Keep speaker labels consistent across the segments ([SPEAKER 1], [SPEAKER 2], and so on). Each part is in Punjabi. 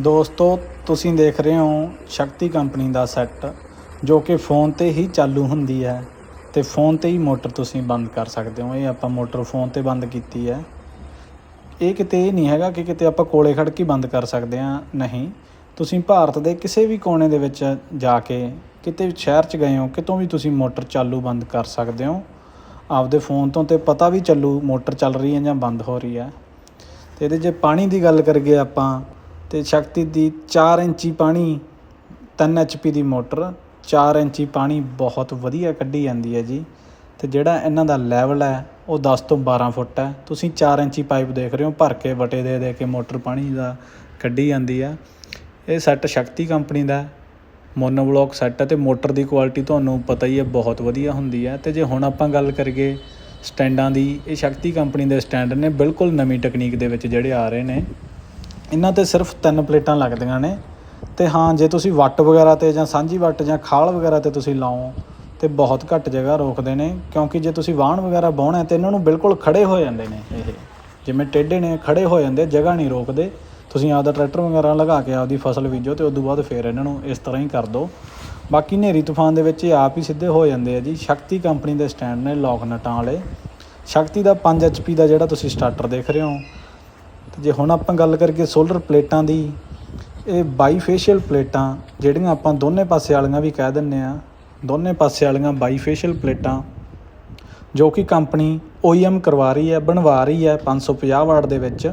[SPEAKER 1] ਦੋਸਤੋ, ਤੁਸੀਂ ਦੇਖ ਰਹੇ ਹੋ ਸ਼ਕਤੀ ਕੰਪਨੀ ਦਾ ਸੈੱਟ, ਜੋ ਕਿ ਫੋਨ ਤੇ ਹੀ ਚਾਲੂ ਹੁੰਦੀ ਹੈ ਤੇ ਫੋਨ ਤੇ ਹੀ ਮੋਟਰ ਤੁਸੀਂ ਬੰਦ ਕਰ ਸਕਦੇ ਹੋ। ਇਹ ਆਪਾਂ ਮੋਟਰ ਫੋਨ ਤੇ ਬੰਦ ਕੀਤੀ ਹੈ। ਇਹ ਕਿਤੇ ਇਹ ਨਹੀਂ ਹੈਗਾ ਕਿ ਕਿਤੇ ਆਪਾਂ ਕੋਲੇ ਖੜ ਕੇ ਬੰਦ ਕਰ ਸਕਦੇ ਹਾਂ। ਨਹੀਂ, ਤੁਸੀਂ ਭਾਰਤ ਦੇ ਕਿਸੇ ਵੀ ਕੋਨੇ ਦੇ ਵਿੱਚ ਜਾ ਕੇ ਕਿਤੇ ਵੀ ਸ਼ਹਿਰ 'ਚ ਗਏ ਹੋ, ਕਿਤੋਂ ਵੀ ਤੁਸੀਂ ਮੋਟਰ ਚਾਲੂ ਬੰਦ ਕਰ ਸਕਦੇ ਹੋ। ਆਪਦੇ ਫੋਨ ਤੋਂ ਤੇ ਪਤਾ ਵੀ ਚੱਲੂ ਮੋਟਰ ਚੱਲ ਰਹੀ ਹੈ ਜਾਂ ਬੰਦ ਹੋ ਰਹੀ ਹੈ। ਤੇ ਇਹਦੇ ਜੇ ਪਾਣੀ ਦੀ ਗੱਲ ਕਰੀਏ ਆਪਾਂ ਤੇ ਸ਼ਕਤੀ ਦੀ 4 ਇੰਚੀ ਪਾਣੀ 3 ਐਚਪੀ ਦੀ ਮੋਟਰ 4 ਇੰਚੀ ਪਾਣੀ ਬਹੁਤ ਵਧੀਆ ਕੱਢੀ ਜਾਂਦੀ ਹੈ ਜੀ। ਤੇ ਜਿਹੜਾ ਇਹਨਾਂ ਦਾ ਲੈਵਲ ਹੈ, ਉਹ 10 ਤੋਂ 12 ਫੁੱਟ ਹੈ। ਤੁਸੀਂ 4 ਇੰਚੀ ਪਾਈਪ ਦੇਖ ਰਹੇ ਹੋ, ਭਰ ਕੇ ਵਟੇ ਦੇ ਦੇ ਕੇ ਮੋਟਰ ਪਾਣੀ ਦਾ ਕੱਢੀ ਜਾਂਦੀ ਆ ਇਹ ਸੈੱਟ ਸ਼ਕਤੀ ਕੰਪਨੀ ਦਾ ਮੋਨੋ ਬਲੌਕ ਸੈੱਟ ਹੈ ਤੇ ਮੋਟਰ ਦੀ ਕੁਆਲਿਟੀ ਤੁਹਾਨੂੰ ਪਤਾ ਹੀ ਹੈ, ਬਹੁਤ ਵਧੀਆ ਹੁੰਦੀ ਹੈ। ਤੇ ਜੇ ਹੁਣ ਆਪਾਂ ਗੱਲ ਕਰੀਏ ਸਟੈਂਡਾਂ ਦੀ, ਇਹ ਸ਼ਕਤੀ ਕੰਪਨੀ ਦੇ ਸਟੈਂਡ ਨੇ ਬਿਲਕੁਲ ਨਵੀਂ ਟੈਕਨੀਕ ਦੇ ਵਿੱਚ ਜਿਹੜੇ ਆ ਰਹੇ ਨੇ। ਇਹਨਾਂ ਤੇ ਸਿਰਫ ਤਿੰਨ ਪਲੇਟਾਂ ਲੱਗਦੀਆਂ ਨੇ। ਤੇ ਹਾਂ, ਜੇ ਤੁਸੀਂ ਵੱਟ ਵਗੈਰਾ ਤੇ ਜਾਂ ਸਾਂਝੀ ਵੱਟ ਜਾਂ ਖਾਲ ਵਗੈਰਾ ਤੇ ਤੁਸੀਂ ਲਾਓ, ਤੇ ਬਹੁਤ ਘੱਟ ਜਗ੍ਹਾ ਰੋਕਦੇ ਨੇ। ਕਿਉਂਕਿ ਜੇ ਤੁਸੀਂ ਵਾਹਣ ਵਗੈਰਾ ਬਾਉਣਾ ਤੇ ਇਹਨਾਂ ਨੂੰ ਬਿਲਕੁਲ ਖੜੇ ਹੋ ਜਾਂਦੇ ਨੇ ਇਹ। ਜਿਵੇਂ ਟੇਢੇ ਨੇ, ਖੜੇ ਹੋ ਜਾਂਦੇ, ਜਗ੍ਹਾ ਨਹੀਂ ਰੋਕਦੇ। ਤੁਸੀਂ ਆਪਦਾ ਟਰੈਕਟਰ ਵਗੈਰਾ ਲਗਾ ਕੇ ਆਪਦੀ ਫਸਲ ਬੀਜੋ ਤੇ ਉਦੋਂ ਬਾਅਦ ਫੇਰ ਇਹਨਾਂ ਨੂੰ ਇਸ ਤਰ੍ਹਾਂ ਹੀ ਕਰ ਦਿਓ। ਬਾਕੀ ਹਨੇਰੀ ਤੂਫਾਨ ਦੇ ਵਿੱਚ ਇਹ ਆਪ ਹੀ ਸਿੱਧੇ ਹੋ ਜਾਂਦੇ ਆ ਜੀ। ਸ਼ਕਤੀ ਕੰਪਨੀ ਦੇ ਸਟੈਂਡ ਨੇ ਲੋਕ ਨਟਾਂ ਵਾਲੇ। ਸ਼ਕਤੀ ਦਾ 5 ਐਚਪੀ ਦਾ ਜਿਹੜਾ ਤੁਸੀਂ ਸਟਾਰਟਰ ਦੇਖ ਰਹੇ ਹੋ ਤੇ ਜੇ ਹੁਣ ਆਪਾਂ ਗੱਲ ਕਰੀਏ ਸੋਲਰ ਪਲੇਟਾਂ ਦੀ, ਇਹ ਬਾਈਫੇਸ਼ੀਅਲ ਪਲੇਟਾਂ ਜਿਹੜੀਆਂ ਆਪਾਂ ਦੋਨੇ ਪਾਸੇ ਵਾਲੀਆਂ ਵੀ ਕਹਿ ਦਿੰਨੇ ਆ ਦੋਨੇ ਪਾਸੇ ਵਾਲੀਆਂ ਬਾਈਫੇਸ਼ੀਅਲ ਪਲੇਟਾਂ, ਜੋ ਕਿ ਕੰਪਨੀ OEM ਕਰਵਾ ਰਹੀ ਹੈ, ਬਣਵਾ ਰਹੀ ਹੈ 550 ਵਾਟ ਦੇ ਵਿੱਚ,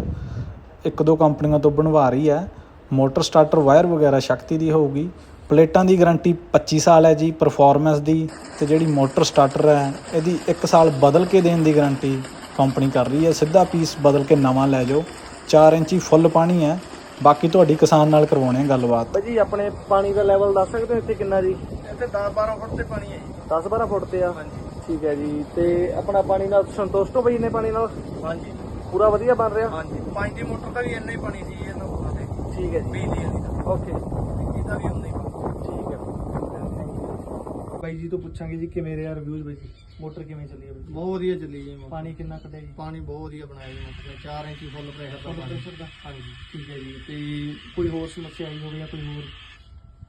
[SPEAKER 1] ਇੱਕ ਦੋ ਕੰਪਨੀਆਂ ਤੋਂ ਬਣਵਾ ਰਹੀ ਹੈ, ਮੋਟਰ ਸਟਾਰਟਰ ਵਾਇਰ ਵਗੈਰਾ ਸ਼ਕਤੀ ਦੀ ਹੋਊਗੀ, ਪਲੇਟਾਂ ਦੀ ਗਾਰੰਟੀ 25 ਸਾਲ ਹੈ ਜੀ ਪਰਫਾਰਮੈਂਸ ਦੀ, ਤੇ ਜਿਹੜੀ ਮੋਟਰ ਸਟਾਰਟਰ ਹੈ, ਇਹਦੀ 1 ਸਾਲ ਬਦਲ ਕੇ ਦੇਣ ਦੀ ਗਾਰੰਟੀ ਕੰਪਨੀ ਕਰ ਰਹੀ ਹੈ, ਸਿੱਧਾ ਪੀਸ ਬਦਲ ਕੇ ਨਵਾਂ ਲੈ ਜਾਓ। 4 ਇੰਚੀ ਫੁੱਲ ਪਾਣੀ ਹੈ। ਬਾਕੀ ਤੁਹਾਡੀ ਕਿਸਾਨ ਨਾਲ ਕਰਵਾਉਣੇ ਆ ਗੱਲਬਾਤ।
[SPEAKER 2] ਭਾਜੀ ਆਪਣੇ ਪਾਣੀ ਦਾ ਲੈਵਲ ਦੱਸ ਸਕਦੇ ਹੋ ਇੱਥੇ ਕਿੰਨਾ ਜੀ?
[SPEAKER 3] ਇੱਥੇ 10 12 ਫੁੱਟ ਤੇ ਪਾਣੀ ਹੈ ਜੀ।
[SPEAKER 2] 10 12 ਫੁੱਟ ਤੇ ਆ? ਠੀਕ ਹੈ ਜੀ। ਤੇ ਆਪਣਾ ਪਾਣੀ ਨਾਲ ਸੰਤੁਸ਼ਟ ਹੋ ਬਈ ਨੇ ਪਾਣੀ ਨਾਲ?
[SPEAKER 3] ਹਾਂਜੀ।
[SPEAKER 2] ਪੂਰਾ ਵਧੀਆ ਬਣ ਰਿਹਾ?
[SPEAKER 3] ਹਾਂਜੀ। ਪੰਜ ਦੀ ਮੋਟਰ ਦਾ ਵੀ ਇੰਨਾ ਹੀ ਪਾਣੀ ਸੀ ਇਹਨਾਂ ਕੋਲ ਤੇ
[SPEAKER 2] ਠੀਕ ਹੈ ਜੀ।
[SPEAKER 3] ਬਿਜਲੀ ਵਾਲੀ ਦਾ
[SPEAKER 2] ਓਕੇ
[SPEAKER 3] ਇਹਦਾ ਵੀ ਉਨਾ ਹੀ ਪਾਣੀ
[SPEAKER 2] ਠੀਕ ਹੈ ਬਾਈ ਜੀ ਤੋਂ ਪੁੱਛਾਂਗੇ ਜੀ ਕਿਵੇਂ ਰਿਹਾ ਰਿਵਿਊਜ਼ ਬਾਈ ਜੀ? ਮੋਟਰ ਕਿਵੇਂ ਚੱਲੀ ਹੈ ਬਾਈ ਜੀ?
[SPEAKER 3] ਬਹੁਤ ਵਧੀਆ ਚੱਲੀ ਜੀ ਮੋਟਰ।
[SPEAKER 2] ਪਾਣੀ ਕਿੰਨਾ ਕੱਢਿਆ ਜੀ?
[SPEAKER 3] ਪਾਣੀ ਬਹੁਤ ਵਧੀਆ ਬਣਾਇਆ ਜੀ ਮੋਟਰ ਨੇ। 4 ਇੰਚੀ ਫੁੱਲ ਪ੍ਰੈਸ਼ਰ ਦਾ
[SPEAKER 2] ਫੁੱਲ
[SPEAKER 3] ਪਾਣੀ।
[SPEAKER 2] ਪ੍ਰੈਸ਼ਰ ਦਾ?
[SPEAKER 3] ਹਾਂਜੀ।
[SPEAKER 2] ਠੀਕ ਹੈ ਜੀ ਤੇ ਕੋਈ ਹੋਰ ਸਮੱਸਿਆ ਆਈ ਹੋਵੇ ਜਾਂ ਕੋਈ ਹੋਰ?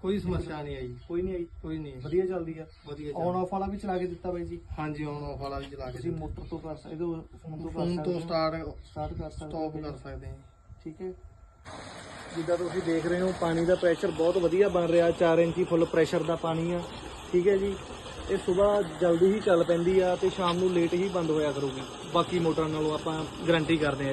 [SPEAKER 3] ਕੋਈ ਸਮੱਸਿਆ ਨਹੀਂ ਆਈ।
[SPEAKER 2] ਕੋਈ ਨਹੀਂ ਆਈ?
[SPEAKER 3] ਕੋਈ ਨਹੀਂ
[SPEAKER 2] ਵਧੀਆ ਚੱਲਦੀ ਆ?
[SPEAKER 3] ਵਧੀਆ ਚੱਲ
[SPEAKER 2] ਆਫ ਵਾਲਾ ਵੀ ਚਲਾ ਕੇ ਦਿੱਤਾ ਬਾਈ ਜੀ?
[SPEAKER 3] ਹਾਂਜੀ ਆਨ ਆਫ ਵਾਲਾ ਵੀ ਚਲਾ ਕੇ
[SPEAKER 2] ਤੁਸੀਂ ਮੋਟਰ ਤੋਂ ਕਰ ਸਕਦੇ ਹੋ ਫੋਨ ਤੋਂ ਕਰ
[SPEAKER 3] ਫੋਨ
[SPEAKER 2] ਸਕਦੇ
[SPEAKER 3] ਤੋਂ
[SPEAKER 2] ਹੋ?
[SPEAKER 3] ਸਟਾਰਟ
[SPEAKER 2] ਸਟਾਰਟ ਕਰ ਸਕਦੇ ਹੋ
[SPEAKER 3] ਸਟਾਪ ਕਰ ਸਕਦੇ ਹਾਂ
[SPEAKER 2] ਠੀਕ ਹੈ। ਜਿੱਦਾਂ ਤੁਸੀਂ ਦੇਖ ਰਹੇ ਹੋ ਪਾਣੀ ਦਾ ਪ੍ਰੈਸ਼ਰ ਬਹੁਤ ਵਧੀਆ ਬਣ ਰਿਹਾ। 4 ਇੰਚੀ ਫੁੱਲ ਪ੍ਰੈਸ਼ਰ ਦਾ ਪਾਣੀ ਆ। ਠੀਕ ਹੈ ਜੀ। ਇਹ ਸਵੇਰ ਜਲਦੀ ਹੀ ਚੱਲ ਪੈਂਦੀ ਆ ਤੇ ਸ਼ਾਮ ਨੂੰ ਲੇਟ ਹੀ ਬੰਦ ਹੋਇਆ ਕਰੂਗੀ। ਬਾਕੀ ਮੋਟਰਾਂ ਨਾਲੋਂ ਆਪਾਂ ਗਾਰੰਟੀ ਕਰਦੇ ਹਾਂ